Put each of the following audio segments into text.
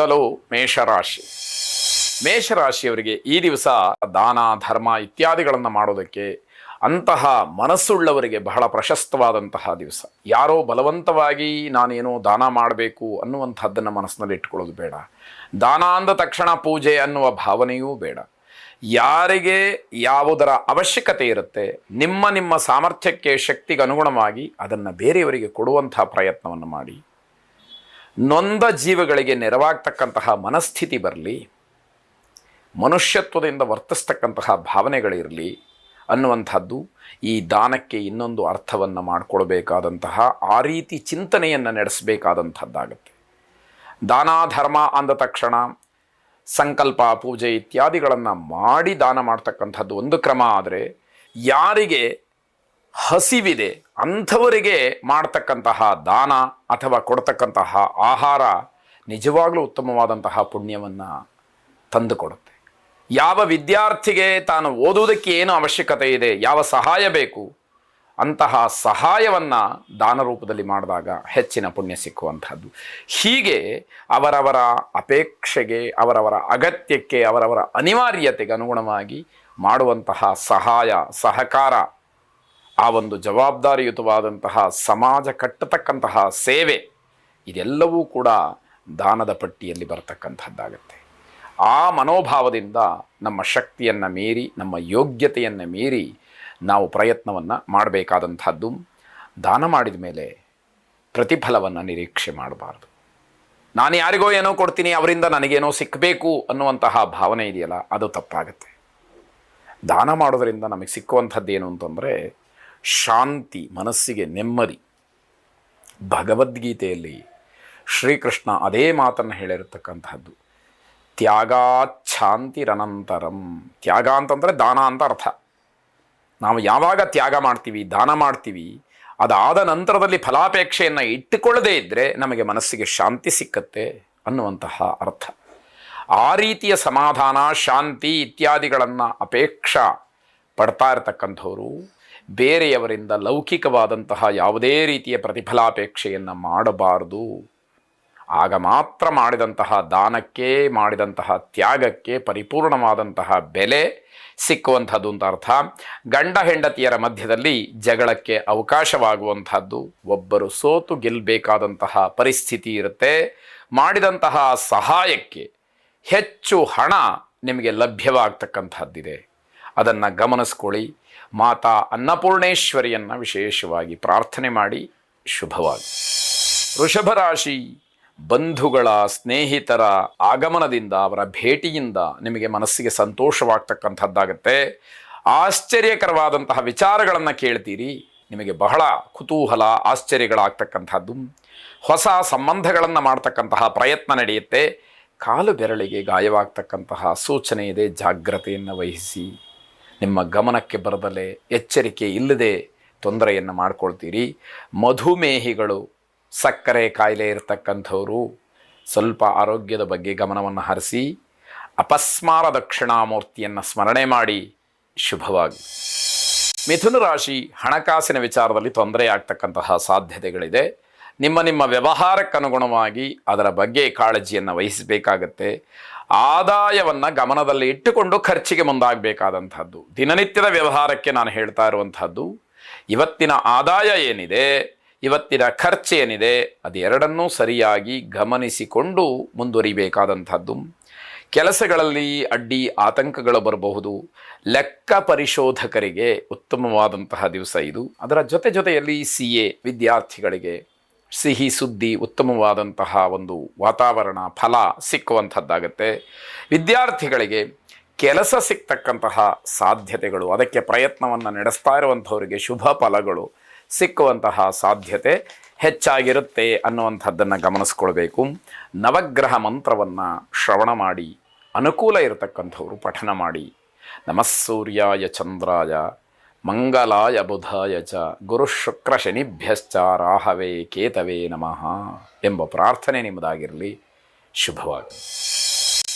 ಮೊದಲು ಮೇಷರಾಶಿ. ಮೇಷರಾಶಿಯವರಿಗೆ ಈ ದಿವಸ ದಾನ, ಧರ್ಮ ಇತ್ಯಾದಿಗಳನ್ನು ಮಾಡೋದಕ್ಕೆ ಅಂತಹ ಮನಸ್ಸುಳ್ಳವರಿಗೆ ಬಹಳ ಪ್ರಶಸ್ತವಾದಂತಹ ದಿವಸ. ಯಾರೋ ಬಲವಂತವಾಗಿ ನಾನೇನೋ ದಾನ ಮಾಡಬೇಕು ಅನ್ನುವಂಥದ್ದನ್ನು ಮನಸ್ಸಿನಲ್ಲಿ ಇಟ್ಕೊಳ್ಳೋದು ಬೇಡ. ದಾನ ಅಂದ ತಕ್ಷಣ ಪೂಜೆ ಅನ್ನುವ ಭಾವನೆಯೂ ಬೇಡ. ಯಾರಿಗೆ ಯಾವುದರ ಅವಶ್ಯಕತೆ ಇರುತ್ತೆ, ನಿಮ್ಮ ನಿಮ್ಮ ಸಾಮರ್ಥ್ಯಕ್ಕೆ ಶಕ್ತಿಗೆ ಅನುಗುಣವಾಗಿ ಅದನ್ನು ಬೇರೆಯವರಿಗೆ ಕೊಡುವಂತಹ ಪ್ರಯತ್ನವನ್ನು ಮಾಡಿ. ನೊಂದ ಜೀವಗಳಿಗೆ ನೆರವಾಗ್ತಕ್ಕಂತಹ ಮನಸ್ಥಿತಿ ಬರಲಿ, ಮನುಷ್ಯತ್ವದಿಂದ ವರ್ತಿಸ್ತಕ್ಕಂತಹ ಭಾವನೆಗಳಿರಲಿ ಅನ್ನುವಂಥದ್ದು ಈ ದಾನಕ್ಕೆ ಇನ್ನೊಂದು ಅರ್ಥವನ್ನು ಮಾಡಿಕೊಳ್ಬೇಕಾದಂತಹ ಆ ರೀತಿ ಚಿಂತನೆಯನ್ನು ನಡೆಸಬೇಕಾದಂಥದ್ದಾಗತ್ತೆ. ದಾನ ಧರ್ಮ ಅಂದ ತಕ್ಷಣ ಸಂಕಲ್ಪ, ಪೂಜೆ ಇತ್ಯಾದಿಗಳನ್ನು ಮಾಡಿ ದಾನ ಮಾಡ್ತಕ್ಕಂಥದ್ದು ಒಂದು ಕ್ರಮ ಆದರೆ ಯಾರಿಗೆ ಹಸಿವಿದೆ. ಅಂಥವರಿಗೆ ಮಾಡ್ತಕ್ಕಂತಹ ದಾನ ಅಥವಾ ಕೊಡ್ತಕ್ಕಂತಹ ಆಹಾರ ನಿಜವಾಗಲೂ ಉತ್ತಮವಾದಂತಹ ಪುಣ್ಯವನ್ನು ತಂದುಕೊಡುತ್ತೆ. ಯಾವ ವಿದ್ಯಾರ್ಥಿಗೆ ತಾನು ಓದುವುದಕ್ಕೆ ಏನು ಅವಶ್ಯಕತೆ ಇದೆ, ಯಾವ ಸಹಾಯ ಬೇಕು, ಅಂತಹ ಸಹಾಯವನ್ನು ದಾನ ರೂಪದಲ್ಲಿ ಮಾಡಿದಾಗ ಹೆಚ್ಚಿನ ಪುಣ್ಯ ಸಿಕ್ಕುವಂಥದ್ದು. ಹೀಗೆ ಅವರವರ ಅಪೇಕ್ಷೆಗೆ, ಅವರವರ ಅಗತ್ಯಕ್ಕೆ, ಅವರವರ ಅನಿವಾರ್ಯತೆಗೆ ಅನುಗುಣವಾಗಿ ಮಾಡುವಂತಹ ಸಹಾಯ, ಸಹಕಾರ ಆ ಒಂದು ಜವಾಬ್ದಾರಿಯುತವಾದಂತಹ ಸಮಾಜ ಕಟ್ಟತಕ್ಕಂತಹ ಸೇವೆ ಇದೆಲ್ಲವೂ ಕೂಡ ದಾನದ ಪಟ್ಟಿಯಲ್ಲಿ ಬರತಕ್ಕಂಥದ್ದಾಗತ್ತೆ. ಆ ಮನೋಭಾವದಿಂದ ನಮ್ಮ ಶಕ್ತಿಯನ್ನು ಮೀರಿ, ನಮ್ಮ ಯೋಗ್ಯತೆಯನ್ನು ಮೀರಿ ನಾವು ಪ್ರಯತ್ನವನ್ನು ಮಾಡಬೇಕಾದಂಥದ್ದು ದಾನ ಮಾಡಿದ ಮೇಲೆ ಪ್ರತಿಫಲವನ್ನು ನಿರೀಕ್ಷೆ ಮಾಡಬಾರ್ದು. ನಾನು ಯಾರಿಗೋ ಏನೋ ಕೊಡ್ತೀನಿ, ಅವರಿಂದ ನನಗೇನೋ ಸಿಕ್ಕಬೇಕು ಅನ್ನುವಂತಹ ಭಾವನೆ ಇದೆಯಲ್ಲ, ಅದು ತಪ್ಪಾಗುತ್ತೆ. ದಾನ ಮಾಡೋದರಿಂದ ನಮಗೆ ಸಿಕ್ಕುವಂಥದ್ದೇನು ಅಂತಂದರೆ ಶಾಂತಿ, ಮನಸ್ಸಿಗೆ ನೆಮ್ಮದಿ. ಭಗವದ್ಗೀತೆಯಲ್ಲಿ ಶ್ರೀಕೃಷ್ಣ ಅದೇ ಮಾತನ್ನು ಹೇಳಿರತಕ್ಕಂತಹದ್ದು. ತ್ಯಾಗಾಚ್ಛಾಂತಿರನಂತರಂ. ತ್ಯಾಗ ಅಂತಂದರೆ ದಾನ ಅಂತ ಅರ್ಥ. ನಾವು ಯಾವಾಗ ತ್ಯಾಗ ಮಾಡ್ತೀವಿ, ದಾನ ಮಾಡ್ತೀವಿ, ಅದಾದ ನಂತರದಲ್ಲಿ ಫಲಾಪೇಕ್ಷೆಯನ್ನು ಇಟ್ಟುಕೊಳ್ಳದೇ ಇದ್ದರೆ ನಮಗೆ ಮನಸ್ಸಿಗೆ ಶಾಂತಿ ಸಿಕ್ಕತ್ತೆ ಅನ್ನುವಂತಹ ಅರ್ಥ. ಆ ರೀತಿಯ ಸಮಾಧಾನ, ಶಾಂತಿ ಇತ್ಯಾದಿಗಳನ್ನು ಅಪೇಕ್ಷಾ ಪಡ್ತಾ ಇರತಕ್ಕಂಥವರು ಬೇರೆಯವರಿಂದ ಲೌಕಿಕವಾದಂತಹ ಯಾವುದೇ ರೀತಿಯ ಪ್ರತಿಫಲಾಪೇಕ್ಷೆಯನ್ನು ಮಾಡಬಾರದು. ಆಗ ಮಾತ್ರ ಮಾಡಿದಂತಹ ದಾನಕ್ಕೆ, ಮಾಡಿದಂತಹ ತ್ಯಾಗಕ್ಕೆ ಪರಿಪೂರ್ಣವಾದಂತಹ ಬೆಲೆ ಸಿಕ್ಕುವಂಥದ್ದು ಅಂತ ಅರ್ಥ. ಗಂಡ ಹೆಂಡತಿಯರ ಮಧ್ಯದಲ್ಲಿ ಜಗಳಕ್ಕೆ ಅವಕಾಶವಾಗುವಂಥದ್ದು. ಒಬ್ಬರು ಸೋತು ಗೆಲ್ಲಬೇಕಾದಂತಹ ಪರಿಸ್ಥಿತಿ ಇರುತ್ತೆ. ಮಾಡಿದಂತಹ ಸಹಾಯಕ್ಕೆ ಹೆಚ್ಚು ಹಣ ನಿಮಗೆ ಲಭ್ಯವಾಗ್ತಕ್ಕಂಥದ್ದಿದೆ. ಅದನ್ನು ಗಮನಿಸ್ಕೊಳ್ಳಿ. ಮಾತಾ ಅನ್ನಪೂರ್ಣೇಶ್ವರಿಯನ್ನು ವಿಶೇಷವಾಗಿ ಪ್ರಾರ್ಥನೆ ಮಾಡಿ ಶುಭವಾಗಿ ವೃಷಭ ರಾಶಿ ಬಂಧುಗಳ ಸ್ನೇಹಿತರ ಆಗಮನದಿಂದ, ಅವರ ಭೇಟಿಯಿಂದ ನಿಮಗೆ ಮನಸ್ಸಿಗೆ ಸಂತೋಷವಾಗ್ತಕ್ಕಂಥದ್ದಾಗತ್ತೆ. ಆಶ್ಚರ್ಯಕರವಾದಂತಹ ವಿಚಾರಗಳನ್ನು ಕೇಳ್ತೀರಿ. ನಿಮಗೆ ಬಹಳ ಕುತೂಹಲ, ಆಶ್ಚರ್ಯಗಳಾಗ್ತಕ್ಕಂಥದ್ದು. ಹೊಸ ಸಂಬಂಧಗಳನ್ನು ಮಾಡ್ತಕ್ಕಂತಹ ಪ್ರಯತ್ನ ನಡೆಯುತ್ತೆ. ಕಾಲು ಬೆರಳಿಗೆ ಗಾಯವಾಗ್ತಕ್ಕಂತಹ ಸೂಚನೆ ಇದೆ, ಜಾಗ್ರತೆಯನ್ನು ವಹಿಸಿ. ನಿಮ್ಮ ಗಮನಕ್ಕೆ ಬರದಲೆ ಎಚ್ಚರಿಕೆ ಇಲ್ಲದೆ ತೊಂದರೆಯನ್ನು ಮಾಡ್ಕೊಳ್ತೀರಿ. ಮಧುಮೇಹಿಗಳು ಸಕ್ಕರೆ ಕಾಯಿಲೆ ಇರತಕ್ಕಂಥವರು ಸ್ವಲ್ಪ ಆರೋಗ್ಯದ ಬಗ್ಗೆ ಗಮನವನ್ನು ಹರಿಸಿ ಅಪಸ್ಮಾರ ದಕ್ಷಿಣಾಮೂರ್ತಿಯನ್ನು ಸ್ಮರಣೆ ಮಾಡಿ ಶುಭವಾಗಿ. ಮಿಥುನ ರಾಶಿ ಹಣಕಾಸಿನ ವಿಚಾರದಲ್ಲಿ ತೊಂದರೆ ಆಗ್ತಕ್ಕಂತಹ ಸಾಧ್ಯತೆಗಳಿದೆ. ನಿಮ್ಮ ನಿಮ್ಮ ವ್ಯವಹಾರಕ್ಕನುಗುಣವಾಗಿ ಅದರ ಬಗ್ಗೆ ಕಾಳಜಿಯನ್ನು ವಹಿಸಬೇಕಾಗತ್ತೆ. ಆದಾಯವನ್ನು ಗಮನದಲ್ಲಿ ಇಟ್ಟುಕೊಂಡು ಖರ್ಚಿಗೆ ಮುಂದಾಗಬೇಕಾದಂಥದ್ದು. ದಿನನಿತ್ಯದ ವ್ಯವಹಾರಕ್ಕೆ ನಾನು ಹೇಳ್ತಾ ಇರುವಂಥದ್ದು, ಇವತ್ತಿನ ಆದಾಯ ಏನಿದೆ, ಇವತ್ತಿನ ಖರ್ಚು ಏನಿದೆ, ಅದೆರಡನ್ನೂ ಸರಿಯಾಗಿ ಗಮನಿಸಿಕೊಂಡು ಮುಂದುವರಿಬೇಕಾದಂಥದ್ದು. ಕೆಲಸಗಳಲ್ಲಿ ಅಡ್ಡಿ ಆತಂಕಗಳು ಬರಬಹುದು. ಲೆಕ್ಕ ಪರಿಶೋಧಕರಿಗೆ ಉತ್ತಮವಾದಂತಹ ದಿವಸ ಇದು. ಅದರ ಜೊತೆ ಜೊತೆಯಲ್ಲಿ ಸಿ ಎ ವಿದ್ಯಾರ್ಥಿಗಳಿಗೆ ಸಿಹಿ ಸುದ್ದಿ ಉತ್ತಮವಾದಂತಹ ಒಂದು ವಾತಾವರಣ ಫಲ ಸಿಕ್ಕುವಂಥದ್ದಾಗತ್ತೆ. ವಿದ್ಯಾರ್ಥಿಗಳಿಗೆ ಕೆಲಸ ಸಿಗ್ತಕ್ಕಂತಹ ಸಾಧ್ಯತೆಗಳು, ಅದಕ್ಕೆ ಪ್ರಯತ್ನವನ್ನು ನಡೆಸ್ತಾ ಇರುವಂಥವರಿಗೆ ಶುಭ ಫಲಗಳು ಸಿಕ್ಕುವಂತಹ ಸಾಧ್ಯತೆ ಹೆಚ್ಚಾಗಿರುತ್ತೆ ಅನ್ನುವಂಥದ್ದನ್ನು ಗಮನಿಸ್ಕೊಳ್ಬೇಕು. ನವಗ್ರಹ ಮಂತ್ರವನ್ನು ಶ್ರವಣ ಮಾಡಿ, ಅನುಕೂಲ ಇರತಕ್ಕಂಥವರು ಪಠನ ಮಾಡಿ. ನಮಸ್ಸೂರ್ಯಾಯ ಚಂದ್ರಾಯ. ಮಂಗಲಾಯ ಬುಧಾಯ ಚ ಗುರುಶುಕ್ರ ಶನಿಭ್ಯಶ್ಚ ರಾಹವೇ ಕೇತವೇ ನಮಃ ಎಂಬ ಪ್ರಾರ್ಥನೆ ನಿಮ್ಮದಾಗಿರಲಿ. ಶುಭವಾಗಿ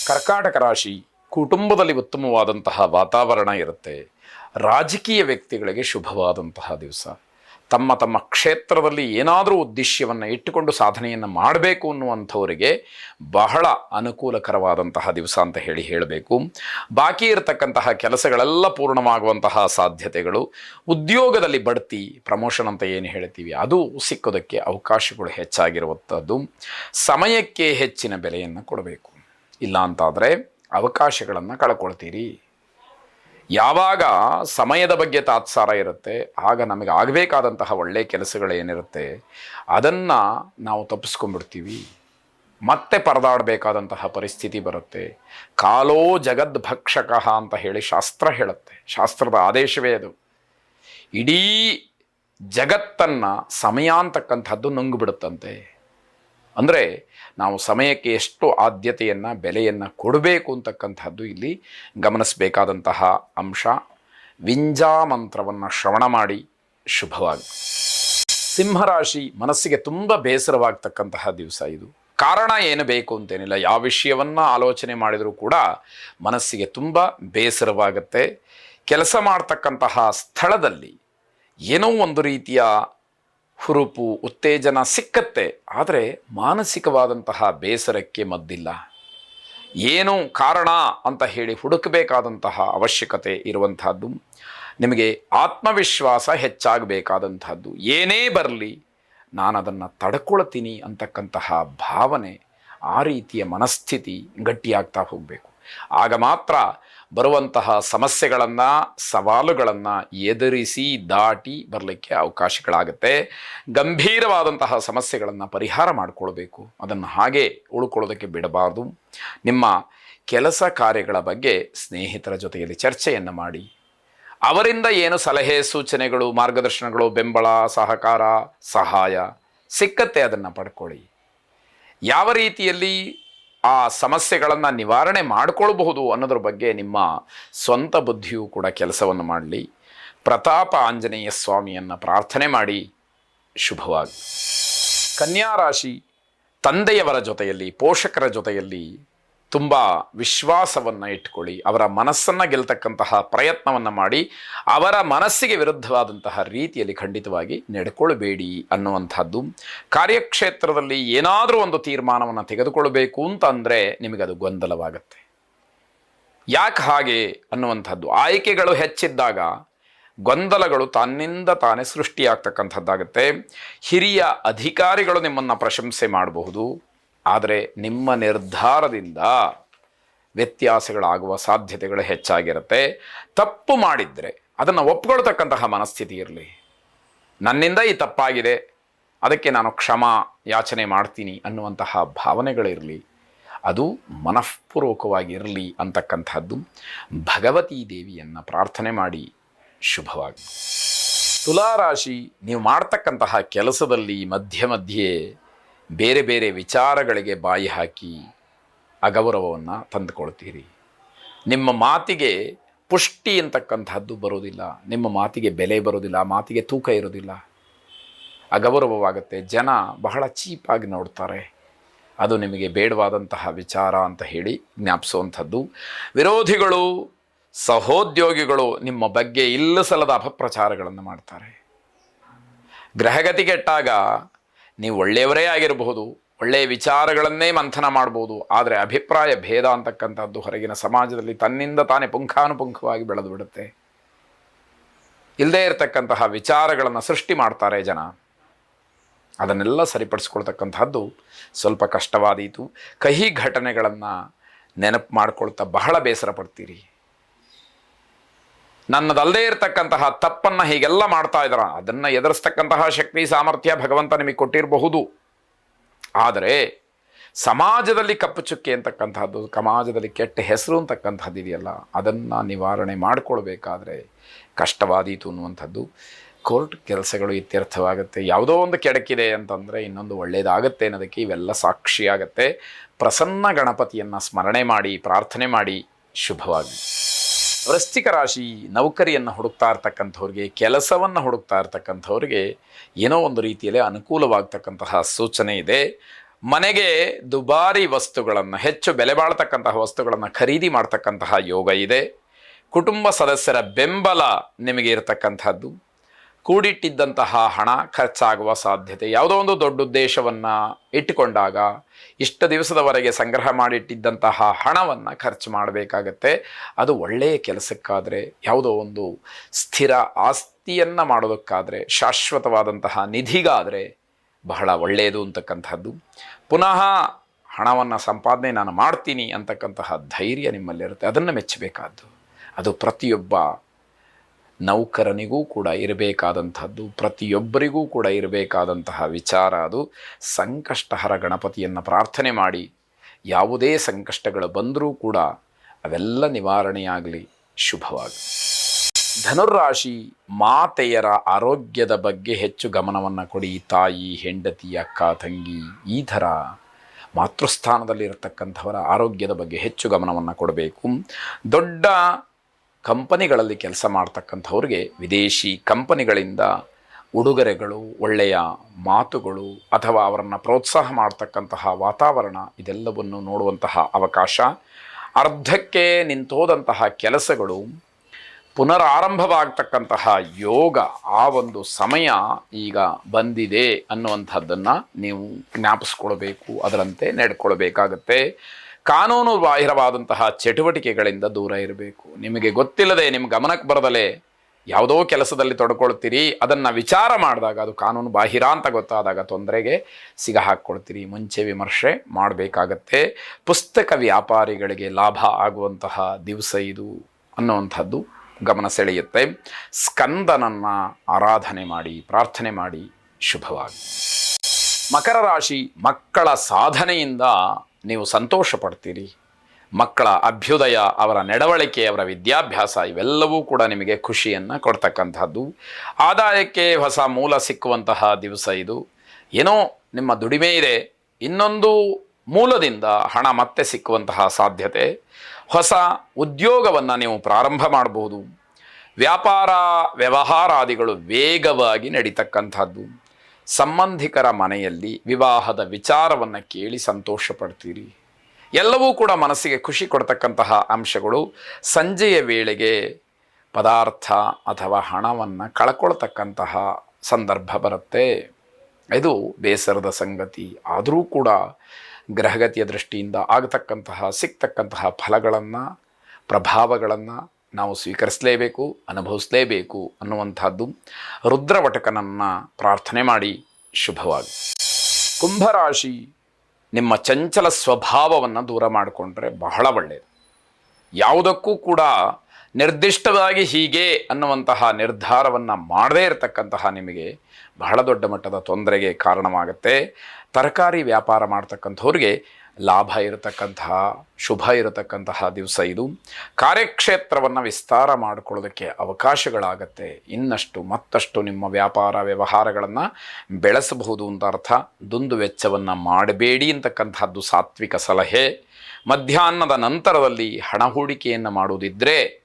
ಕರ್ಕಾಟಕ ರಾಶಿ, ಕುಟುಂಬದಲ್ಲಿ ಉತ್ತಮವಾದಂತಹ ವಾತಾವರಣ ಇರುತ್ತೆ. ರಾಜಕೀಯ ವ್ಯಕ್ತಿಗಳಿಗೆ ಶುಭವಾದಂತಹ ದಿವಸ. ತಮ್ಮ ತಮ್ಮ ಕ್ಷೇತ್ರದಲ್ಲಿ ಏನಾದರೂ ಉದ್ದೇಶವನ್ನು ಇಟ್ಟುಕೊಂಡು ಸಾಧನೆಯನ್ನು ಮಾಡಬೇಕು ಅನ್ನುವಂಥವರಿಗೆ ಬಹಳ ಅನುಕೂಲಕರವಾದಂತಹ ದಿವಸ ಅಂತ ಹೇಳಿ ಹೇಳಬೇಕು. ಬಾಕಿ ಇರತಕ್ಕಂತಹ ಕೆಲಸಗಳೆಲ್ಲ ಪೂರ್ಣವಾಗುವಂತಹ ಸಾಧ್ಯತೆಗಳು. ಉದ್ಯೋಗದಲ್ಲಿ ಬಡ್ತಿ, ಪ್ರಮೋಷನ್ ಅಂತ ಏನು ಹೇಳ್ತೀವಿ, ಅದು ಸಿಕ್ಕೋದಕ್ಕೆ ಅವಕಾಶಗಳು ಹೆಚ್ಚಾಗಿರುವಂಥದ್ದು. ಸಮಯಕ್ಕೆ ಹೆಚ್ಚಿನ ಬೆಲೆಯನ್ನು ಕೊಡಬೇಕು. ಇಲ್ಲ ಅಂತಾದರೆ ಅವಕಾಶಗಳನ್ನು ಕಳ್ಕೊಳ್ತೀರಿ. ಯಾವಾಗ ಸಮಯದ ಬಗ್ಗೆ ತಾತ್ಸಾರ ಇರುತ್ತೆ, ಆಗ ನಮಗೆ ಆಗಬೇಕಾದಂತಹ ಒಳ್ಳೆಯ ಕೆಲಸಗಳೇನಿರುತ್ತೆ ಅದನ್ನು ನಾವು ತಪ್ಪಿಸ್ಕೊಂಡ್ಬಿಡ್ತೀವಿ. ಮತ್ತೆ ಪರದಾಡಬೇಕಾದಂತಹ ಪರಿಸ್ಥಿತಿ ಬರುತ್ತೆ. ಕಾಲೋ ಜಗದ್ಭಕ್ಷಕ ಅಂತ ಹೇಳಿ ಶಾಸ್ತ್ರ ಹೇಳುತ್ತೆ. ಶಾಸ್ತ್ರದ ಆದೇಶವೇ ಅದು. ಇಡೀ ಜಗತ್ತನ್ನು ಸಮಯ ಅಂತಕ್ಕಂಥದ್ದು ನುಂಗ್ಬಿಡುತ್ತಂತೆ. ಅಂದರೆ ನಾವು ಸಮಯಕ್ಕೆ ಎಷ್ಟು ಆದ್ಯತೆಯನ್ನು, ಬೆಲೆಯನ್ನು ಕೊಡಬೇಕು ಅಂತಕ್ಕಂಥದ್ದು ಇಲ್ಲಿ ಗಮನಿಸಬೇಕಾದಂತಹ ಅಂಶ. ವಿಂಜಾ ಮಂತ್ರವನ್ನು ಶ್ರವಣ ಮಾಡಿ, ಶುಭವಾಗಿ. ಸಿಂಹರಾಶಿ ಮನಸ್ಸಿಗೆ ತುಂಬ ಬೇಸರವಾಗ್ತಕ್ಕಂತಹ ದಿವಸ ಇದು. ಕಾರಣ ಏನು ಬೇಕು ಅಂತೇನಿಲ್ಲ, ಯಾವ ವಿಷಯವನ್ನು ಆಲೋಚನೆ ಮಾಡಿದರೂ ಕೂಡ ಮನಸ್ಸಿಗೆ ತುಂಬ ಬೇಸರವಾಗುತ್ತೆ. ಕೆಲಸ ಮಾಡ್ತಕ್ಕಂತಹ ಸ್ಥಳದಲ್ಲಿ ಏನೋ ಒಂದು ರೀತಿಯ ಹುರುಪು, ಉತ್ತೇಜನ ಸಿಕ್ಕತ್ತೆ, ಆದರೆ ಮಾನಸಿಕವಾದಂತಹ ಬೇಸರಕ್ಕೆ ಮದ್ದಿಲ್ಲ. ಏನು ಕಾರಣ ಅಂತ ಹೇಳಿ ಹುಡುಕಬೇಕಾದಂತಹ ಅವಶ್ಯಕತೆ ಇರುವಂತಹದ್ದು ನಿಮಗೆ ಆತ್ಮವಿಶ್ವಾಸ ಹೆಚ್ಚಾಗಬೇಕಾದಂತಹದ್ದು ಏನೇ ಬರಲಿ ನಾನು ಅದನ್ನು ತಡ್ಕೊಳ್ತೀನಿ ಅಂತಕ್ಕಂತಹ ಭಾವನೆ ಆ ರೀತಿಯ ಮನಸ್ಥಿತಿ ಗಟ್ಟಿಯಾಗ್ತಾ ಹೋಗಬೇಕು. ಆಗ ಮಾತ್ರ ಬರುವಂತಹ ಸಮಸ್ಯೆಗಳನ್ನು, ಸವಾಲುಗಳನ್ನು ಎದುರಿಸಿ ದಾಟಿ ಬರಲಿಕ್ಕೆ ಅವಕಾಶಗಳಾಗುತ್ತೆ. ಗಂಭೀರವಾದಂತಹ ಸಮಸ್ಯೆಗಳನ್ನು ಪರಿಹಾರ ಮಾಡಿಕೊಳ್ಬೇಕು. ಅದನ್ನು ಹಾಗೆ ಉಳ್ಕೊಳ್ಳೋದಕ್ಕೆ ಬಿಡಬಾರ್ದು. ನಿಮ್ಮ ಕೆಲಸ ಕಾರ್ಯಗಳ ಬಗ್ಗೆ ಸ್ನೇಹಿತರ ಜೊತೆಯಲ್ಲಿ ಚರ್ಚೆಯನ್ನು ಮಾಡಿ. ಅವರಿಂದ ಏನು ಸಲಹೆ, ಸೂಚನೆಗಳು, ಮಾರ್ಗದರ್ಶನಗಳು, ಬೆಂಬಲ, ಸಹಕಾರ, ಸಹಾಯ ಸಿಕ್ಕತ್ತೆ ಅದನ್ನು ಪಡ್ಕೊಳ್ಳಿ. ಯಾವ ರೀತಿಯಲ್ಲಿ ಆ ಸಮಸ್ಯೆಗಳನ್ನು ನಿವಾರಣೆ ಮಾಡಿಕೊಳ್ಬಹುದು ಅನ್ನೋದ್ರ ಬಗ್ಗೆ ನಿಮ್ಮ ಸ್ವಂತ ಬುದ್ಧಿಯೂ ಕೂಡ ಕೆಲಸವನ್ನು ಮಾಡಲಿ. ಪ್ರತಾಪ ಆಂಜನೇಯ ಸ್ವಾಮಿಯನ್ನು ಪ್ರಾರ್ಥನೆ ಮಾಡಿ. ಶುಭವಾಗಿ. ಕನ್ಯಾ ರಾಶಿ ತಂದೆಯವರ ಜೊತೆಯಲ್ಲಿ, ಪೋಷಕರ ಜೊತೆಯಲ್ಲಿ ತುಂಬ ವಿಶ್ವಾಸವನ್ನು ಇಟ್ಕೊಳ್ಳಿ, ಅವರ ಮನಸ್ಸನ್ನು ಗೆಲ್ತಕ್ಕಂತಹ ಪ್ರಯತ್ನವನ್ನು ಮಾಡಿ, ಅವರ ಮನಸ್ಸಿಗೆ ವಿರುದ್ಧವಾದಂತಹ ರೀತಿಯಲ್ಲಿ ಖಂಡಿತವಾಗಿ ನಡ್ಕೊಳ್ಬೇಡಿ ಅನ್ನುವಂಥದ್ದು. ಕಾರ್ಯಕ್ಷೇತ್ರದಲ್ಲಿ ಏನಾದರೂ ಒಂದು ತೀರ್ಮಾನವನ್ನು ತೆಗೆದುಕೊಳ್ಳಬೇಕು ಅಂತ ಅಂದರೆ ನಿಮಗದು ಗೊಂದಲವಾಗುತ್ತೆ. ಯಾಕೆ ಹಾಗೆ ಅನ್ನುವಂಥದ್ದು? ಆಯ್ಕೆಗಳು ಹೆಚ್ಚಿದ್ದಾಗ ಗೊಂದಲಗಳು ತನ್ನಿಂದ ತಾನೇ ಸೃಷ್ಟಿಯಾಗ್ತಕ್ಕಂಥದ್ದಾಗುತ್ತೆ. ಹಿರಿಯ ಅಧಿಕಾರಿಗಳು ನಿಮ್ಮನ್ನು ಪ್ರಶಂಸೆ ಮಾಡಬಹುದು. ಆದರೆ ನಿಮ್ಮ ನಿರ್ಧಾರದಿಂದ ವ್ಯತ್ಯಾಸಗಳಾಗುವ ಸಾಧ್ಯತೆಗಳು ಹೆಚ್ಚಾಗಿರುತ್ತೆ. ತಪ್ಪು ಮಾಡಿದರೆ ಅದನ್ನು ಒಪ್ಕೊಳ್ತಕ್ಕಂತಹ ಮನಸ್ಥಿತಿ ಇರಲಿ. ನನ್ನಿಂದ ಈ ತಪ್ಪಾಗಿದೆ. ಅದಕ್ಕೆ ನಾನು ಕ್ಷಮ ಯಾಚನೆ ಮಾಡ್ತೀನಿ ಅನ್ನುವಂತಹ ಭಾವನೆಗಳಿರಲಿ ಅದು ಮನಃಪೂರ್ವಕವಾಗಿ ಇರಲಿ ಅಂತಕ್ಕಂಥದ್ದು. ಭಗವತೀ ದೇವಿಯನ್ನು ಪ್ರಾರ್ಥನೆ ಮಾಡಿ ಶುಭವಾಗಿ ತುಲಾರಾಶಿ, ನೀವು ಮಾಡ್ತಕ್ಕಂತಹ ಕೆಲಸದಲ್ಲಿ ಮಧ್ಯೆ ಮಧ್ಯೆ ಬೇರೆ ಬೇರೆ ವಿಚಾರಗಳಿಗೆ ಬಾಯಿ ಹಾಕಿ ಅಗೌರವವನ್ನು ತಂದುಕೊಳ್ತೀರಿ. ನಿಮ್ಮ ಮಾತಿಗೆ ಪುಷ್ಟಿ ಅಂತಕ್ಕಂಥದ್ದು ಬರೋದಿಲ್ಲ ನಿಮ್ಮ ಮಾತಿಗೆ ಬೆಲೆ ಬರೋದಿಲ್ಲ ಮಾತಿಗೆ ತೂಕ ಇರೋದಿಲ್ಲ ಅಗೌರವವಾಗುತ್ತೆ. ಜನ ಬಹಳ ಚೀಪಾಗಿ ನೋಡ್ತಾರೆ. ಅದು ನಿಮಗೆ ಬೇಡವಾದಂತಹ ವಿಚಾರ ಅಂತ ಹೇಳಿ ಜ್ಞಾಪಿಸುವಂಥದ್ದು. ವಿರೋಧಿಗಳು, ಸಹೋದ್ಯೋಗಿಗಳು ನಿಮ್ಮ ಬಗ್ಗೆ ಇಲ್ಲಸಲ್ಲದ ಅಪಪ್ರಚಾರಗಳನ್ನು ಮಾಡ್ತಾರೆ. ಗ್ರಹಗತಿ ಕೆಟ್ಟಾಗ ನೀವು ಒಳ್ಳೆಯವರೇ ಆಗಿರಬಹುದು, ಒಳ್ಳೆಯ ವಿಚಾರಗಳನ್ನೇ ಮಂಥನ ಮಾಡ್ಬೋದು, ಆದರೆ ಅಭಿಪ್ರಾಯ ಭೇದ ಅಂತಕ್ಕಂಥದ್ದು ಹೊರಗಿನ ಸಮಾಜದಲ್ಲಿ ತನ್ನಿಂದ ತಾನೇ ಪುಂಖಾನುಪುಂಖವಾಗಿ ಬೆಳೆದು ಬಿಡುತ್ತೆ. ಇಲ್ಲದೇ ಇರತಕ್ಕಂತಹ ವಿಚಾರಗಳನ್ನು ಸೃಷ್ಟಿ ಮಾಡ್ತಾರೆ ಜನ. ಅದನ್ನೆಲ್ಲ ಸರಿಪಡಿಸ್ಕೊಳ್ತಕ್ಕಂಥದ್ದು ಸ್ವಲ್ಪ ಕಷ್ಟವಾದೀತು. ಕಹಿ ಘಟನೆಗಳನ್ನು ನೆನಪು ಮಾಡ್ಕೊಳ್ತಾ ಬಹಳ ಬೇಸರ ಪಡ್ತೀರಿ ನನ್ನದಲ್ಲದೇ ಇರತಕ್ಕಂತಹ ತಪ್ಪನ್ನು ಹೀಗೆಲ್ಲ ಮಾಡ್ತಾ ಇದ್ದಾರ ಅದನ್ನು ಎದುರಿಸ್ತಕ್ಕಂತಹ ಶಕ್ತಿ, ಸಾಮರ್ಥ್ಯ ಭಗವಂತ ನಿಮಗೆ ಕೊಟ್ಟಿರಬಹುದು. ಆದರೆ ಸಮಾಜದಲ್ಲಿ ಕಪ್ಪು ಚುಕ್ಕೆ ಅಂತಕ್ಕಂಥದ್ದು ಸಮಾಜದಲ್ಲಿ ಕೆಟ್ಟ ಹೆಸರು ಅಂತಕ್ಕಂಥದ್ದು ಇದೆಯಲ್ಲ, ಅದನ್ನು ನಿವಾರಣೆ ಮಾಡಿಕೊಳ್ಬೇಕಾದ್ರೆ ಕಷ್ಟವಾದೀತು ಅನ್ನುವಂಥದ್ದು ಕೋರ್ಟ್ ಕೆಲಸಗಳು ಇತ್ಯರ್ಥವಾಗುತ್ತೆ. ಯಾವುದೋ ಒಂದು ಕೆಡಕಿದೆ ಅಂತಂದರೆ ಇನ್ನೊಂದು ಒಳ್ಳೆಯದಾಗತ್ತೆ ಅನ್ನೋದಕ್ಕೆ ಇವೆಲ್ಲ ಸಾಕ್ಷಿಯಾಗತ್ತೆ. ಪ್ರಸನ್ನ ಗಣಪತಿಯನ್ನು ಸ್ಮರಣೆ ಮಾಡಿ, ಪ್ರಾರ್ಥನೆ ಮಾಡಿ ಶುಭವಾಗಿ ವೃಶ್ಚಿಕ ರಾಶಿ ನೌಕರಿಯನ್ನು ಹುಡುಕ್ತಾ ಇರ್ತಕ್ಕಂಥವ್ರಿಗೆ, ಕೆಲಸವನ್ನು ಹುಡುಕ್ತಾ ಇರ್ತಕ್ಕಂಥವ್ರಿಗೆ ಏನೋ ಒಂದು ರೀತಿಯಲ್ಲಿ ಅನುಕೂಲವಾಗ್ತಕ್ಕಂತಹ ಸೂಚನೆ ಇದೆ. ಮನೆಗೆ ದುಬಾರಿ ವಸ್ತುಗಳನ್ನು, ಹೆಚ್ಚು ಬೆಲೆ ಬಾಳ್ತಕ್ಕಂತಹ ವಸ್ತುಗಳನ್ನು ಖರೀದಿ ಮಾಡ್ತಕ್ಕಂತಹ ಯೋಗ ಇದೆ. ಕುಟುಂಬ ಸದಸ್ಯರ ಬೆಂಬಲ ನಿಮಗೆ ಇರತಕ್ಕಂಥದ್ದು. ಕೂಡಿಟ್ಟಿದ್ದಂತಹ ಹಣ ಖರ್ಚಾಗುವ ಸಾಧ್ಯತೆ, ಯಾವುದೋ ಒಂದು ದೊಡ್ಡ ಉದ್ದೇಶವನ್ನು ಇಟ್ಟುಕೊಂಡಾಗ ಇಷ್ಟು ದಿವಸದವರೆಗೆ ಸಂಗ್ರಹ ಮಾಡಿಟ್ಟಿದ್ದಂತಹ ಹಣವನ್ನು ಖರ್ಚು ಮಾಡಬೇಕಾಗತ್ತೆ. ಅದು ಒಳ್ಳೆಯ ಕೆಲಸಕ್ಕಾದರೆ, ಯಾವುದೋ ಒಂದು ಸ್ಥಿರ ಆಸ್ತಿಯನ್ನು ಮಾಡೋದಕ್ಕಾದರೆ, ಶಾಶ್ವತವಾದಂತಹ ನಿಧಿಗಾದರೆ ಬಹಳ ಒಳ್ಳೆಯದು ಅಂತಕ್ಕಂಥದ್ದು. ಪುನಃ ಹಣವನ್ನು ಸಂಪಾದನೆ ನಾನು ಮಾಡ್ತೀನಿ ಅಂತಕ್ಕಂತಹ ಧೈರ್ಯ ನಿಮ್ಮಲ್ಲಿರುತ್ತೆ. ಅದನ್ನು ಮೆಚ್ಚಬೇಕಾದ್ದು. ಅದು ಪ್ರತಿಯೊಬ್ಬ ನೌಕರನಿಗೂ ಕೂಡ ಇರಬೇಕಾದಂತಹದ್ದು ಪ್ರತಿಯೊಬ್ಬರಿಗೂ ಕೂಡ ಇರಬೇಕಾದಂತಹ ವಿಚಾರ ಅದು. ಸಂಕಷ್ಟಹರ ಗಣಪತಿಯನ್ನು ಪ್ರಾರ್ಥನೆ ಮಾಡಿ, ಯಾವುದೇ ಸಂಕಷ್ಟಗಳು ಬಂದರೂ ಕೂಡ ಅವೆಲ್ಲ ನಿವಾರಣೆಯಾಗಲಿ. ಶುಭವಾಗಲಿ ಧನುರಾಶಿ ಮಾತೆಯರ ಆರೋಗ್ಯದ ಬಗ್ಗೆ ಹೆಚ್ಚು ಗಮನವನ್ನು ಕೊಡಿ, ತಾಯಿ, ಹೆಂಡತಿ, ಅಕ್ಕ, ತಂಗಿ, ಈ ಥರ ಮಾತೃಸ್ಥಾನದಲ್ಲಿರತಕ್ಕಂಥವರ ಆರೋಗ್ಯದ ಬಗ್ಗೆ ಹೆಚ್ಚು ಗಮನವನ್ನು ಕೊಡಬೇಕು. ದೊಡ್ಡ ಕಂಪನಿಗಳಲ್ಲಿ ಕೆಲಸ ಮಾಡ್ತಕ್ಕಂಥವ್ರಿಗೆ ವಿದೇಶಿ ಕಂಪನಿಗಳಿಂದ ಉಡುಗೊರೆಗಳು, ಒಳ್ಳೆಯ ಮಾತುಗಳು ಅಥವಾ ಅವರನ್ನು ಪ್ರೋತ್ಸಾಹ ಮಾಡ್ತಕ್ಕಂತಹ ವಾತಾವರಣ ಇದೆಲ್ಲವನ್ನು ನೋಡುವಂತಹ ಅವಕಾಶ. ಅರ್ಧಕ್ಕೆ ನಿಂತೋದಂತಹ ಕೆಲಸಗಳು, ಪುನರಾರಂಭವಾಗ್ತಕ್ಕಂತಹ ಯೋಗ ಆ ಒಂದು ಸಮಯ ಈಗ ಬಂದಿದೆ ಅನ್ನುವಂಥದ್ದನ್ನು ನೀವು ಜ್ಞಾಪಿಸ್ಕೊಳ್ಬೇಕು, ಅದರಂತೆ ನಡ್ಕೊಳ್ಬೇಕಾಗತ್ತೆ. ಕಾನೂನು ಬಾಹಿರವಾದಂತಹ ಚಟುವಟಿಕೆಗಳಿಂದ ದೂರ ಇರಬೇಕು. ನಿಮಗೆ ಗೊತ್ತಿಲ್ಲದೆ ನಿಮ್ಮ ಗಮನಕ್ಕೆ ಬರದಲೇ ಯಾವುದೋ ಕೆಲಸದಲ್ಲಿ ತೊಡ್ಕೊಳ್ತೀರಿ, ಅದನ್ನು ವಿಚಾರ ಮಾಡಿದಾಗ ಅದು ಕಾನೂನು ಬಾಹಿರ ಅಂತ ಗೊತ್ತಾದಾಗ ತೊಂದರೆಗೆ ಸಿಗ ಹಾಕ್ಕೊಳ್ತೀರಿ. ಮುಂಚೆ ವಿಮರ್ಶೆ ಮಾಡಬೇಕಾಗತ್ತೆ. ಪುಸ್ತಕ ವ್ಯಾಪಾರಿಗಳಿಗೆ ಲಾಭ ಆಗುವಂತಹ ದಿವಸ ಇದು ಅನ್ನುವಂಥದ್ದು ಗಮನ ಸೆಳೆಯುತ್ತೆ. ಸ್ಕಂದನನ್ನು ಆರಾಧನೆ ಮಾಡಿ, ಪ್ರಾರ್ಥನೆ ಮಾಡಿ ಶುಭವಾಗಿ ಮಕರ ರಾಶಿ ಮಕ್ಕಳ ಸಾಧನೆಯಿಂದ ನೀವು ಸಂತೋಷ ಪಡ್ತೀರಿ ಮಕ್ಕಳ ಅಭ್ಯುದಯ, ಅವರ ನಡವಳಿಕೆ, ಅವರ ವಿದ್ಯಾಭ್ಯಾಸ, ಇವೆಲ್ಲವೂ ಕೂಡ ನಿಮಗೆ ಖುಷಿಯನ್ನು ಕೊಡ್ತಕ್ಕಂಥದ್ದು. ಆದಾಯಕ್ಕೆ ಹೊಸ ಮೂಲ ಸಿಕ್ಕುವಂತಹ ದಿವಸ ಇದು. ಏನೋ ನಿಮ್ಮ ದುಡಿಮೆ ಇದೆ. ಇನ್ನೊಂದು ಮೂಲದಿಂದ ಹಣ ಮತ್ತೆ ಸಿಕ್ಕುವಂತಹ ಸಾಧ್ಯತೆ. ಹೊಸ ಉದ್ಯೋಗವನ್ನು ನೀವು ಪ್ರಾರಂಭ ಮಾಡಬಹುದು ವ್ಯಾಪಾರ ವ್ಯವಹಾರಾದಿಗಳು ವೇಗವಾಗಿ ನಡೀತಕ್ಕಂಥದ್ದು. ಸಂಬಂಧಿಕರ ಮನೆಯಲ್ಲಿ ವಿವಾಹದ ವಿಚಾರವನ್ನು ಕೇಳಿ ಸಂತೋಷ ಪಡ್ತೀರಿ ಎಲ್ಲವೂ ಕೂಡ ಮನಸ್ಸಿಗೆ ಖುಷಿ ಕೊಡ್ತಕ್ಕಂತಹ ಅಂಶಗಳು ಸಂಜೆಯ ವೇಳೆಗೆ ಪದಾರ್ಥ ಅಥವಾ ಹಣವನ್ನು ಕಳ್ಕೊಳ್ತಕ್ಕಂತಹ ಸಂದರ್ಭ ಬರುತ್ತೆ. ಇದು ಬೇಸರದ ಸಂಗತಿ. ಆದರೂ ಕೂಡ ಗ್ರಹಗತಿಯ ದೃಷ್ಟಿಯಿಂದ ಆಗತಕ್ಕಂತಹ, ಸಿಗ್ತಕ್ಕಂತಹ ಫಲಗಳನ್ನು, ಪ್ರಭಾವಗಳನ್ನು ನಾವು ಸ್ವೀಕರಿಸಲೇಬೇಕು, ಅನುಭವಿಸಲೇಬೇಕು ಅನ್ನುವಂಥದ್ದು ರುದ್ರವಟಕನನ್ನು ಪ್ರಾರ್ಥನೆ ಮಾಡಿ ಶುಭವಾಗಿ ಕುಂಭರಾಶಿ ನಿಮ್ಮ ಚಂಚಲ ಸ್ವಭಾವವನ್ನು ದೂರ ಮಾಡಿಕೊಂಡ್ರೆ ಬಹಳ ಒಳ್ಳೆಯದು ಯಾವುದಕ್ಕೂ ಕೂಡ ನಿರ್ದಿಷ್ಟವಾಗಿ ಹೀಗೆ ಅನ್ನುವಂತಹ ನಿರ್ಧಾರವನ್ನು ಮಾಡದೇ ಇರತಕ್ಕಂತಹ ನಿಮಗೆ ಬಹಳ ದೊಡ್ಡ ಮಟ್ಟದ ತೊಂದರೆಗೆ ಕಾರಣವಾಗುತ್ತೆ. ತರಕಾರಿ ವ್ಯಾಪಾರ ಮಾಡ್ತಕ್ಕಂಥವ್ರಿಗೆ ಲಾಭ ಇರತಕ್ಕಂತಹ, ಶುಭ ಇರತಕ್ಕಂತಹ ದಿವಸ ಇದು. ಕಾರ್ಯಕ್ಷೇತ್ರವನ್ನು ವಿಸ್ತಾರ ಮಾಡಿಕೊಳ್ಳೋದಕ್ಕೆ ಅವಕಾಶಗಳಾಗತ್ತೆ. ಇನ್ನಷ್ಟು ಮತ್ತಷ್ಟು ನಿಮ್ಮ ವ್ಯಾಪಾರ ವ್ಯವಹಾರಗಳನ್ನು ಬೆಳೆಸಬಹುದು ಅಂತ ಅರ್ಥ. ದುಂದು ವೆಚ್ಚವನ್ನು ಮಾಡಬೇಡಿ ಅಂತಕ್ಕಂತಹದ್ದು ಸಾತ್ವಿಕ ಸಲಹೆ. ಮಧ್ಯಾಹ್ನದ ನಂತರದಲ್ಲಿ ಹಣ ಹೂಡಿಕೆಯನ್ನು ಮಾಡುವುದಿದ್ದರೆ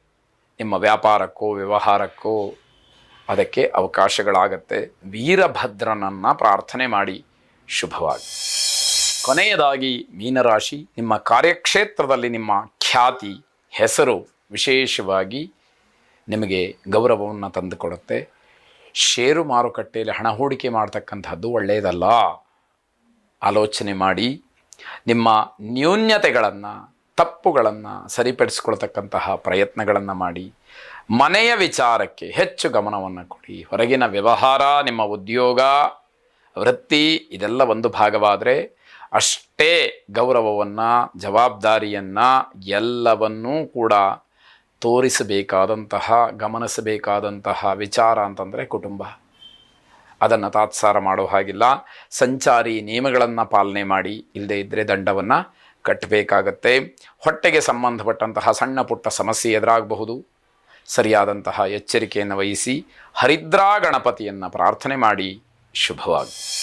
ನಿಮ್ಮ ವ್ಯಾಪಾರಕ್ಕೋ, ವ್ಯವಹಾರಕ್ಕೋ ಅದಕ್ಕೆ ಅವಕಾಶಗಳಾಗತ್ತೆ. ವೀರಭದ್ರನನ್ನು ಪ್ರಾರ್ಥನೆ ಮಾಡಿ. ಶುಭವಾಗಿ ಕೊನೆಯದಾಗಿ ಮೀನರಾಶಿ, ನಿಮ್ಮ ಕಾರ್ಯಕ್ಷೇತ್ರದಲ್ಲಿ ನಿಮ್ಮ ಖ್ಯಾತಿ, ಹೆಸರು ವಿಶೇಷವಾಗಿ ನಿಮಗೆ ಗೌರವವನ್ನು ತಂದುಕೊಡುತ್ತೆ. ಷೇರು ಮಾರುಕಟ್ಟೆಯಲ್ಲಿ ಹಣ ಹೂಡಿಕೆ ಮಾಡ್ತಕ್ಕಂಥದ್ದು ಒಳ್ಳೆಯದಲ್ಲ. ಆಲೋಚನೆ ಮಾಡಿ, ನಿಮ್ಮ ನ್ಯೂನ್ಯತೆಗಳನ್ನು, ತಪ್ಪುಗಳನ್ನು ಸರಿಪಡಿಸ್ಕೊಳ್ತಕ್ಕಂತಹ ಪ್ರಯತ್ನಗಳನ್ನು ಮಾಡಿ, ಮನೆಯ ವಿಚಾರಕ್ಕೆ ಹೆಚ್ಚು ಗಮನವನ್ನು ಕೊಡಿ. ಹೊರಗಿನ ವ್ಯವಹಾರ, ನಿಮ್ಮ ಉದ್ಯೋಗ, ವೃತ್ತಿ, ಇದೆಲ್ಲ ಒಂದು ಭಾಗವಾದರೆ ಅಷ್ಟೇ ಗೌರವವನ್ನು, ಜವಾಬ್ದಾರಿಯನ್ನು ಎಲ್ಲವನ್ನೂ ಕೂಡ ತೋರಿಸಬೇಕಾದಂತಹ, ಗಮನಿಸಬೇಕಾದಂತಹ ವಿಚಾರ ಅಂತಂದರೆ ಕುಟುಂಬ. ಅದನ್ನು ತಾತ್ಸಾರ ಮಾಡೋ ಹಾಗಿಲ್ಲ. ಸಂಚಾರಿ ನಿಯಮಗಳನ್ನು ಪಾಲನೆ ಮಾಡಿ ಇಲ್ಲದೇ ಇದ್ದರೆ ದಂಡವನ್ನು ಕಟ್ಟಬೇಕಾಗತ್ತೆ ಹೊಟ್ಟೆಗೆ ಸಂಬಂಧಪಟ್ಟಂತಹ ಸಣ್ಣ ಪುಟ್ಟ ಸಮಸ್ಯೆ ಎದುರಾಗಬಹುದು. ಸರಿಯಾದಂತಹ ಎಚ್ಚರಿಕೆಯನ್ನು ವಹಿಸಿ, ಹರಿದ್ರಾ ಗಣಪತಿಯನ್ನು ಪ್ರಾರ್ಥನೆ ಮಾಡಿ, ಶುಭವಾಗಿ